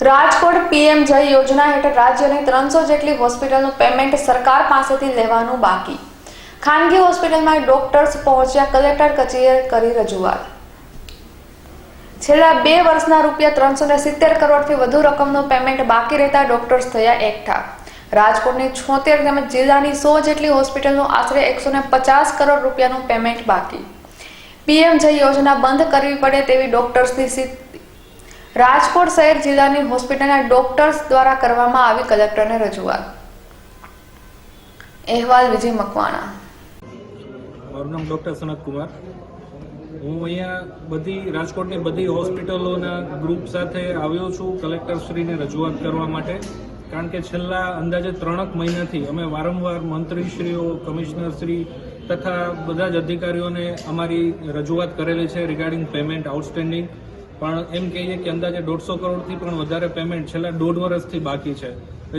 Rajkot PM જય યોજના હેઠળ રાજ્યની ત્રણસો જેટલી હોસ્પિટલનું પેમેન્ટ સરકાર પાસેથી લેવાનું બાકી. ખાનગી હોસ્પિટલમાં ડોક્ટર્સ પહોંચ્યા, કલેક્ટર કચેરીએ કરી રજૂઆત. છેલ્લા બે વર્ષના રૂપિયા ત્રણસો ને સિત્તેર કરોડથી વધુ રકમનું પેમેન્ટ બાકી રહેતા ડોક્ટર્સ થયા એકઠા. રાજકોટની છોતેર તેમજ જિલ્લાની સો જેટલી હોસ્પિટલનું આશરે એકસો ને પચાસ કરોડ રૂપિયાનું પેમેન્ટ બાકી. પીએમ જય યોજના બંધ કરવી પડે તેવી ડોક્ટર્સની રાજકોટ શહેર જિલ્લાની હોસ્પિટલના ડોક્ટર્સ દ્વારા કરવામાં આવી કલેક્ટરને રજૂઆત. અહેવાલ વિજય મકવાણા. મારું નામ ડૉક્ટર સનત કુમાર. હું અહીંયા બધી, રાજકોટની બધી હોસ્પિટલોના ગ્રુપ સાથે આવ્યો છું કલેક્ટરશ્રીને રજૂઆત કરવા માટે. કારણ કે છેલ્લા અંદાજે ત્રણક મહિનાથી અમે વારંવાર મંત્રીશ્રીઓ, કમિશનરશ્રી તથા બધા જ અધિકારીઓને અમારી રજૂઆત કરેલી છે રિગાર્ડિંગ પેમેન્ટ આઉટસ્ટેન્ડિંગ પણ એમ કહીએ કે અંદાજે દોઢસો કરોડથી પણ વધારે પેમેન્ટ છેલ્લા દોઢ વર્ષથી બાકી છે.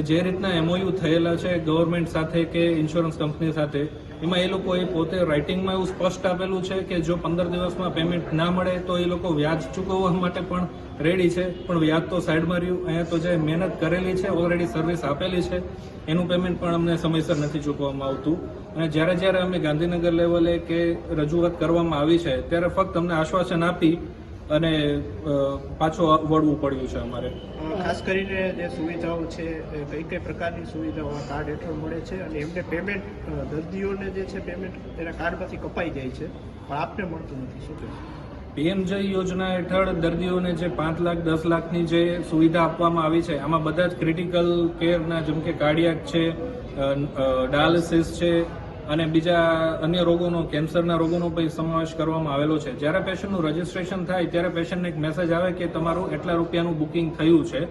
જે રીતના એમઓયુ થયેલા છે ગવર્મેન્ટ સાથે કે ઇન્સ્યોરન્સ કંપની સાથે, એમાં એ લોકોએ પોતે રાઇટિંગમાં એવું સ્પષ્ટ આપેલું છે કે જો પંદર દિવસમાં પેમેન્ટ ના મળે તો એ લોકો વ્યાજ ચૂકવવા માટે પણ રેડી છે. પણ વ્યાજ તો સાઈડમાં રહ્યું. અહીંયા તો જે મહેનત કરેલી છે ઓલરેડી સર્વિસ આપેલી છે, એનું પેમેન્ટ પણ અમને સમયસર નથી ચૂકવવામાં આવતું. અને જ્યારે જ્યારે અમે ગાંધીનગર લેવલે કે રજૂઆત કરવામાં આવી છે, ત્યારે ફક્ત અમને આશ્વાસન આપી અને પાછો વળવું પડ્યું છે અમારે. ખાસ કરીને જે સુવિધાઓ છે કઈ કઈ પ્રકારની સુવિધાઓ આ કાર્ડ હેઠળ મળે છે અને એમને પેમેન્ટ દર્દીઓને જે છે પેમેન્ટ એના કાર્ડમાંથી કપાઈ જાય છે પણ આપને મળતું નથી. શું પીએમ પીએમજય યોજના હેઠળ દર્દીઓને જે પાંચ લાખ દસ લાખની જે સુવિધા આપવામાં આવી છે આમાં બધા જ ક્રિટિકલ કેરના જેમ કે કાર્ડિયાક છે ડાયાલિસિસ છે અને બીજા અન્ય રોગોનો, કેન્સરના રોગોનો પણ સમાવેશ કરવામાં આવેલો છે. જ્યારે પેશન્ટનું રજીસ્ટ્રેશન થાય, ત્યારે પેશન્ટને એક મેસેજ આવે કે તમારું એટલા રૂપિયાનું બુકિંગ થયું છે.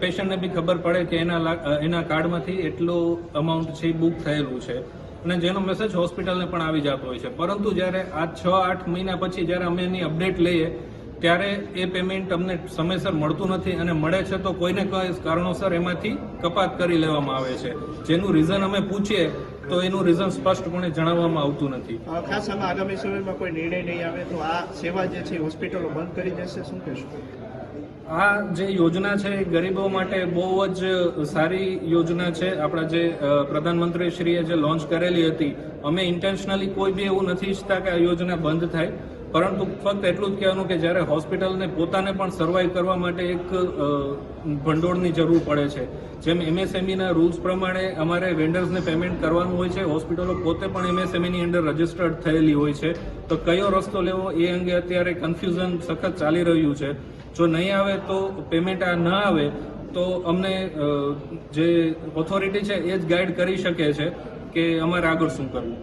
પેશન્ટને બી ખબર પડે કે એના એના કાર્ડમાંથી એટલો અમાઉન્ટ છે બુક થયેલું છે. અને જેનો મેસેજ હોસ્પિટલને પણ આવી જતો હોય છે. પરંતુ જ્યારે આ છ, આઠ મહિના પછી જ્યારે અમે એની અપડેટ લઈએ ત્યારે એ પેમેન્ટ અમને સમયસર મળતું નથી અને મળે છે તો કોઈને કોઈ કારણોસર એમાંથી કપાત કરી લેવામાં આવે છે. જેનું રીઝન અમે પૂછીએ તો એનું રીઝન સ્પષ્ટપણે જણાવવામાં આવતું નથી. ખાસ આમાં આગામી સમયમાં કોઈ નિર્ણય નહીં આવે તો આ સેવા જે છે હોસ્પિટલો બંધ કરી દેશે શું કહેશું? આ જે યોજના છે એ ગરીબો માટે બહુ જ સારી યોજના છે. આપણા જે પ્રધાનમંત્રીશ્રીએ જે લોન્ચ કરેલી હતી અમે ઇન્ટેન્શનલી કોઈ બી એવું નથી ઈચ્છતા કે આ યોજના બંધ થાય. પરંતુ ફક્ત એટલું જ કહેવાનું કે જ્યારે હોસ્પિટલને પોતાને પણ સર્વાઈવ કરવા માટે એક ભંડોળની જરૂર પડે છે. જેમ એમએસએમઈના રૂલ્સ પ્રમાણે અમારે વેન્ડર્સને પેમેન્ટ કરવાનું હોય છે. હોસ્પિટલો પોતે પણ એમએસએમઈની અંદર રજિસ્ટર્ડ થયેલી હોય છે. તો કયો રસ્તો લેવો એ અંગે અત્યારે કન્ફ્યુઝન સખત ચાલી રહ્યું છે. જો નહીં આવે તો પેમેન્ટ આ ન આવે, તો અમને જે ઓથોરિટી છે એ જ ગાઈડ કરી શકે છે કે અમારે આગળ શું કરવું.